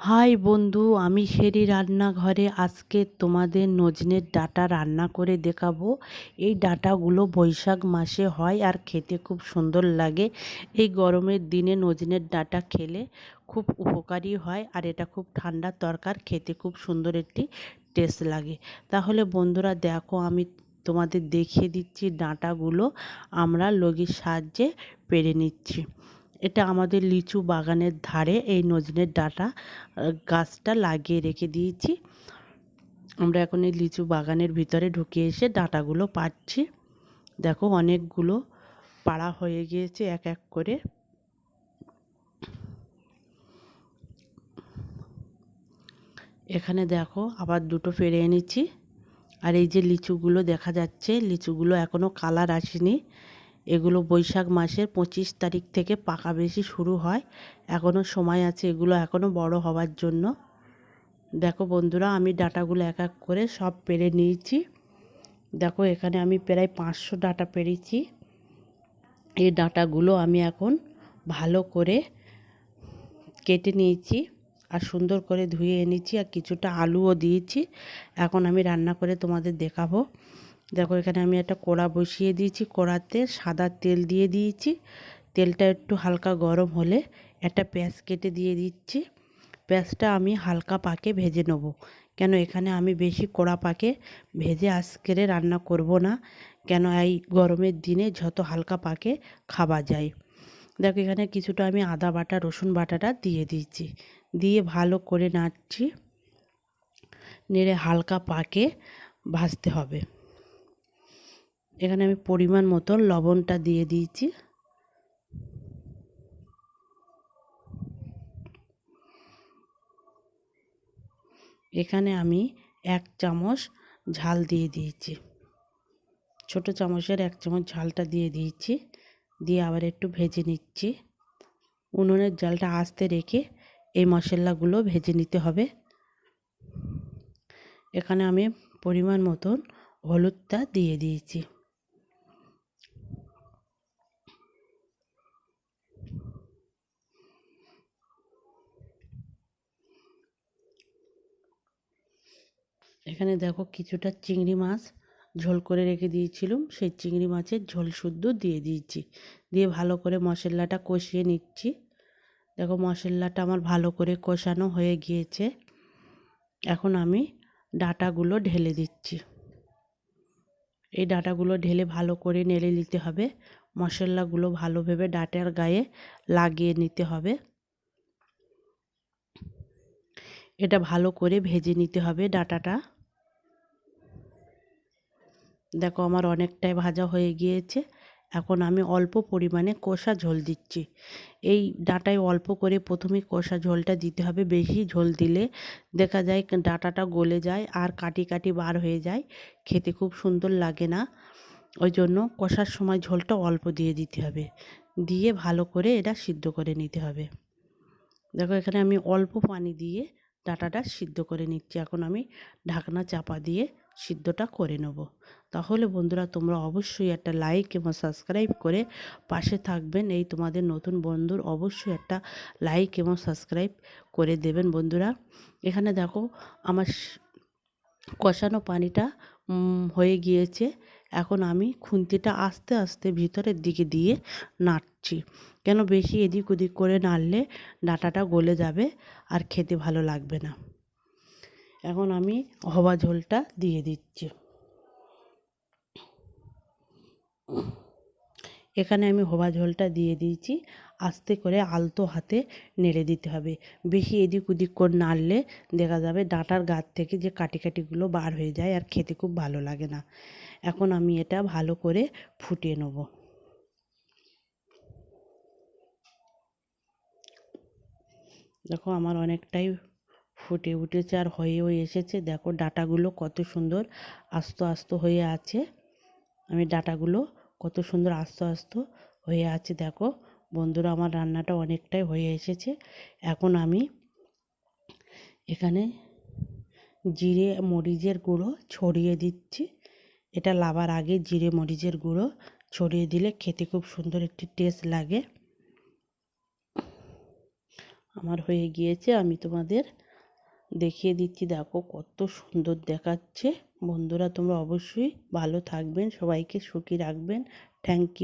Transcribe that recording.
High বন্ধু, আমি শেরি রান্নাঘরে আজকে তোমাদের নজনের ডাটা রান্না করে দেখাবো। এই ডাঁটাগুলো বৈশাখ মাসে হয় আর খেতে খুব সুন্দর লাগে। এই গরমের দিনে নজনের ডাঁটা খেলে খুব উপকারী হয় আর এটা খুব ঠান্ডা তরকার খেতে খুব সুন্দর একটি টেস্ট লাগে। তাহলে বন্ধুরা দেখো, আমি তোমাদের দেখিয়ে দিচ্ছি ডাঁটাগুলো, আমরা লগির সাহায্যে পেরে নিচ্ছি। এটা আমাদের লিচু বাগানের ধারে এই নজনের ডাঁটা গাছটা লাগিয়ে রেখে দিয়েছি। আমরা এখন এই লিচু বাগানের ভিতরে ঢুকে এসে ডাঁটাগুলো পাচ্ছি। দেখো অনেকগুলো পাড়া হয়ে গিয়েছে এক এক করে। এখানে দেখো আবার দুটো ফেরে এনেছি। আর এই যে লিচুগুলো দেখা যাচ্ছে, লিচুগুলো এখনও কালার আসেনি। এগুলো বৈশাখ মাসের পঁচিশ তারিখ থেকে পাকা বেশি শুরু হয়। এখনও সময় আছে এগুলো এখনও বড় হওয়ার জন্য। দেখো বন্ধুরা, আমি ডাটাগুলো এক এক করে সব পেরে নিয়েছি। দেখো, এখানে আমি প্রায় পাঁচশো ডাটা পেরেছি। এই ডাটাগুলো আমি এখন ভালো করে কেটে নিয়েছি আর সুন্দর করে ধুয়ে এনেছি আর কিছুটা আলুও দিয়েছি। এখন আমি রান্না করে তোমাদের দেখাবো। দেখো, এখানে আমি একটা কড়া বসিয়ে দিয়েছি। কড়াতে সাদা তেল দিয়ে দিয়েছি। তেলটা একটু হালকা গরম হলে একটা পেঁয়াজ কেটে দিয়ে দিচ্ছি। পেঁয়াজটা আমি হালকা পাকে ভেজে নেব। কেন, এখানে আমি বেশি কড়া পাকে ভেজে আজকেরে রান্না করব না। কেন, এই গরমের দিনে যত হালকা পাকে খাওয়া যায়। দেখো, এখানে কিছুটা আমি আদা বাটা, রসুন বাটাটা দিয়ে দিচ্ছি দিয়ে ভালো করে নাড়ছি। নেড়ে হালকা পাকে ভাজতে হবে। এখানে আমি পরিমাণ মতন লবণটা দিয়ে দিয়েছি। এখানে আমি এক চামচ ঝাল দিয়ে দিয়েছি। ছোট চামচের এক চামচ ঝালটা দিয়ে দিয়েছি। দিয়ে আবার একটু ভেজে নিচ্ছি। উনুনের জালটা আস্তে রেখে এই মশলাগুলো ভেজে নিতে হবে। এখানে আমি পরিমাণ মতন হলুদটা দিয়ে দিয়েছি। এখানে দেখো কিছুটা চিংড়ি মাছ ঝোল করে রেখে দিয়েছিলাম। সেই চিংড়ি মাছের ঝোল শুদ্ধ দিয়ে দিয়েছি। দিয়ে ভালো করে মশলাটা কষিয়ে নিচ্ছি। দেখো মশলাটা আমার ভালো করে কষানো হয়ে গিয়েছে। এখন আমি ডাটাগুলো ঢেলে দিচ্ছি। এই ডাটাগুলো ঢেলে ভালো করে নেড়ে নিতে হবে। মশলাগুলো ভালোভাবে ডাটার গায়ে লাগিয়ে নিতে হবে। এটা ভালো করে ভেজে নিতে হবে ডাটাটা। দেখো আমার অনেকটাই ভাজা হয়ে গিয়েছে। এখন আমি অল্প পরিমাণে কষা ঝোল দিচ্ছি। এই ডাটায় অল্প করে প্রথমে কষা ঝোলটা দিতে হবে। বেশি ঝোল দিলে দেখা যায় ডাটাটা গলে যায় আর কাটি কাটি বার হয়ে যায়। খেতে খুব সুন্দর লাগে না। ওই জন্য কষার সময় ঝোলটা অল্প দিয়ে দিতে হবে। দিয়ে ভালো করে এটা সিদ্ধ করে নিতে হবে। দেখো এখানে আমি অল্প পানি দিয়ে ডাটাটা সিদ্ধ করে নিচ্ছি। এখন আমি ঢাকনা চাপা দিয়ে সিদ্ধটা করে নেব। তাহলে বন্ধুরা তোমরা অবশ্যই একটা লাইক এবং সাবস্ক্রাইব করে পাশে থাকবেন। এই তোমাদের নতুন বন্ধুর অবশ্যই একটা লাইক এবং সাবস্ক্রাইব করে দেবেন বন্ধুরা। এখানে দেখো আমার কষানো পানিটা হয়ে গিয়েছে। এখন আমি খুন্তিটা আস্তে আস্তে ভিতরের দিকে দিয়ে নাড়ছি। কেন বেশি এদিক ওদিক করে নাড়লে ডাঁটাটা গলে যাবে আর খেতে ভালো লাগবে না। এখন আমি হওয়া ঝোলটা দিয়ে দিচ্ছি। এখানে আমি হওয়া ঝোলটা দিয়ে দিয়েছি। আস্তে করে আলতো হাতে নেড়ে দিতে হবে। বেশি এদিক ওদিক করে নাড়লে দেখা যাবে ডাঁটার গাছ থেকে যে কাটি কাটিগুলো বার হয়ে যায় আর খেতে খুব ভালো লাগে না। এখন আমি এটা ভালো করে ফুটিয়ে নেব। দেখো আমার অনেকটাই ফুটে উঠেছে আর হয়েও এসেছে। দেখো ডাটাগুলো কত সুন্দর আস্ত আস্ত হয়ে আছে। আমি ডাটাগুলো কত সুন্দর আস্ত আস্ত হয়ে আছে। দেখো বন্ধুরা, আমার রান্নাটা অনেকটাই হয়ে এসেছে। এখন আমি এখানে জিরে মরিচের গুঁড়ো ছড়িয়ে দিচ্ছি। এটা লাবার আগে জিরে মরিচের গুঁড়ো ছড়িয়ে দিলে খেতে খুব সুন্দর একটি টেস্ট লাগে। আমার হয়ে গিয়েছে। আমি তোমাদের দেখিয়ে দিচ্ছি। দেখো কত সুন্দর দেখাচ্ছে। বন্ধুরা তোমরা অবশ্যই ভালো থাকবেন, সবাইকে সুখী রাখবেন। Thank you